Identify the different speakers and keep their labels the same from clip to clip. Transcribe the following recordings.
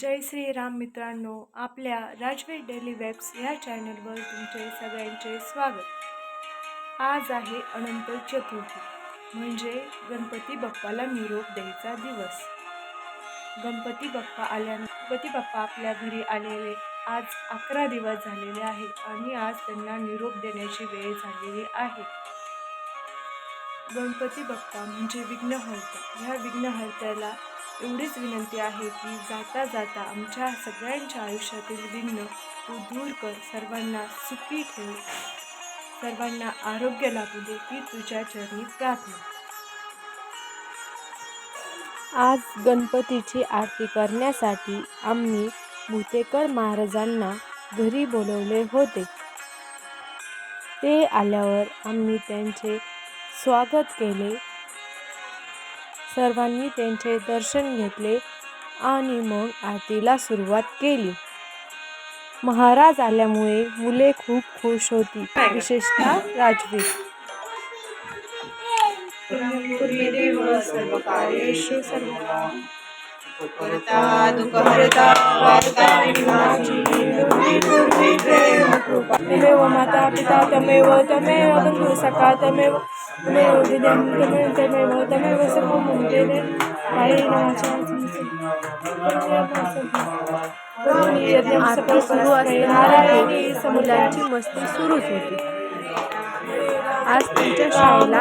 Speaker 1: जय श्रीराम मित्रांनो आपल्या Rajveer daily webs या चॅनलवर तुमचे सगळ्यांचे स्वागत. आज आहे अनंत चतुर्थी म्हणजे गणपती बाप्पाला निरोप द्यायचा दिवस. गणपती बाप्पा आल्यानं गणपती बाप्पा आपल्या घरी आलेले आज अकरा दिवस झालेले आहे आणि आज त्यांना निरोप देण्याची वेळ झालेली आहे. गणपती बाप्पा म्हणजे विघ्नहर्ता ह्या विघ्नहर्त्याला एवढीच विनंती आहे की जाता जाता आमच्या सगळ्यांच्या आयुष्यातील विघ्न तू दूर कर. सर्वांना सुखी ठेव. सर्वांना आरोग्य लाभू दे ही तुझ्या चरणी प्रार्थना. आज गणपतीची आरती करण्यासाठी आम्ही भूतेकर महाराजांना घरी बोलवले होते. ते आल्यावर आम्ही त्यांचे स्वागत केले. सर्वांनी त्यांचे दर्शन घेतले आणि मग आरतीला सुरुवात केली. महाराज आल्यामुळे मुले खूप खुश होती विशेषतः
Speaker 2: कृपा।
Speaker 1: तमेव माता पिता तमेव तमेव बंधु सखा तमेव। आरती सुरू असताना मुलांची मस्ती सुरूच होती. आज तुमच्या शाळेला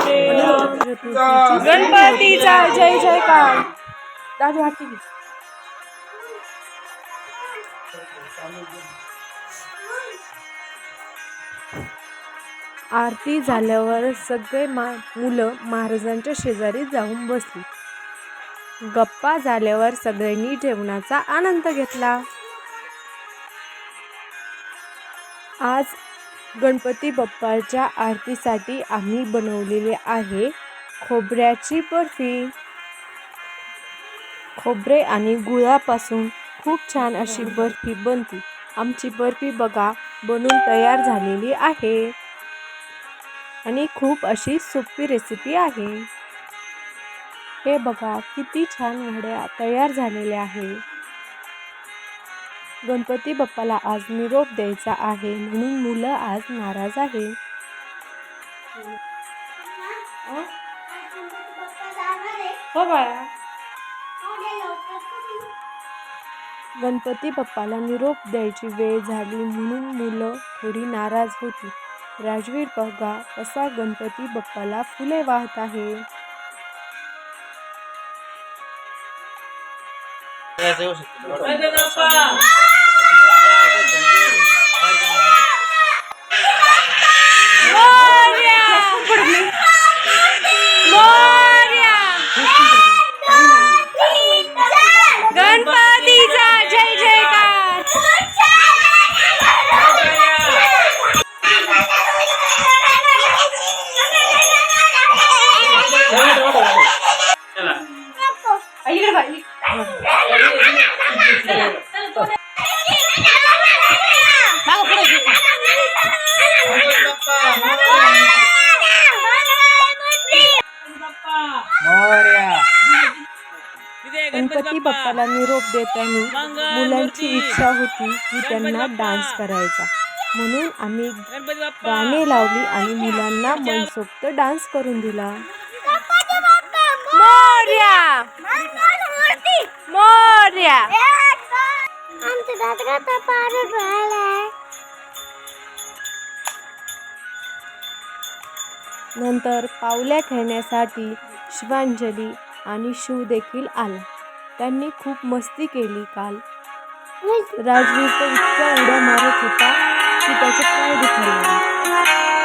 Speaker 1: गणपतीचा जय दादू हाती आरती झाल्यावर सगळे मा मुलं महाराजांच्या शेजारी जाऊन बसली. गप्पा झाल्यावर सगळ्यांनी जेवणाचा आनंद घेतला. आज गणपती बाप्पाच्या आरतीसाठी आम्ही बनवलेले आहे खोबऱ्याची बर्फी. खोबरे आणि गुळापासून खूप छान अशी बर्फी बनते. आमची बर्फी बघा बनून तयार झालेली आहे. आणि खूप अशी सोपी रेसिपी आहे. हे बघा किती छान वड्या तयार झालेल्या आहे गणपती बाप्पाला आज निरोप द्यायचा आहे म्हणून मुलं आज नाराज आहे हो बाळा. गणपती बाप्पाला निरोप द्यायची वेळ झाली म्हणून मुलं थोडी नाराज होती. राजवीर बघा कसा गणपती बाप्पाला फुले वाहत आहे. गणपती बाप्पाला निरोप देताना मुलांची इच्छा होती की त्यांना डान्स करायचा. म्हणून आम्ही गाणे लावली आणि मुलांना मनसोक्त डान्स करून दिला. मोर्या. मोर्या. नंतर पावल्या खेळण्यासाठी शिवांजली आणि शिव देखील आला. त्यांनी खूप मस्ती केली काल राजवीर तर इतक्या उड्या मारत होता की त्याचे पाय दुखायला लागले.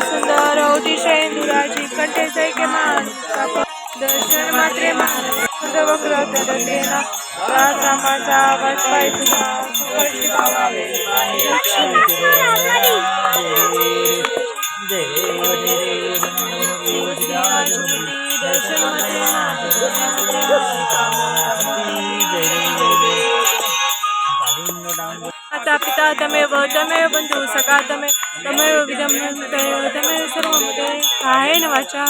Speaker 3: સુંદર અવતિશય દુરાજી કંઠેશય કે માન દર્શન માત્રે માન વક્ર તદતેન સામસા વસ્પાય સુભા સુકર્ષિ ભાવે જય જય तमेव तमेव बंधू सखा तमे तमेव विदम तमेव सर्वमुदे कायेन वाचा।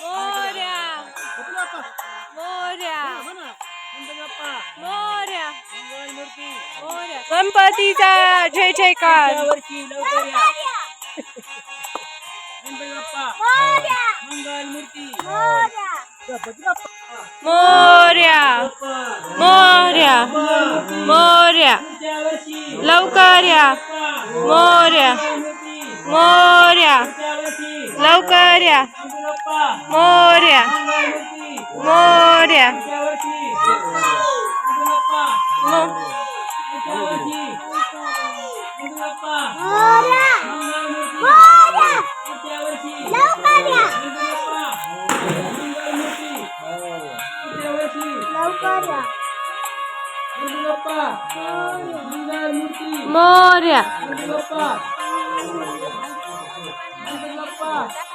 Speaker 3: मोर्या. मोर्या. मोर्या. मोर्या. गणपतीचा जय जयकार. मोर्या. मोर्या. मोर्या. लवकर या मोर्या. मोर्या. मोर्या. मोर्या मो-
Speaker 4: मोर्या. मोर्या. लवकर या. लवकर या
Speaker 3: मोर्या. más.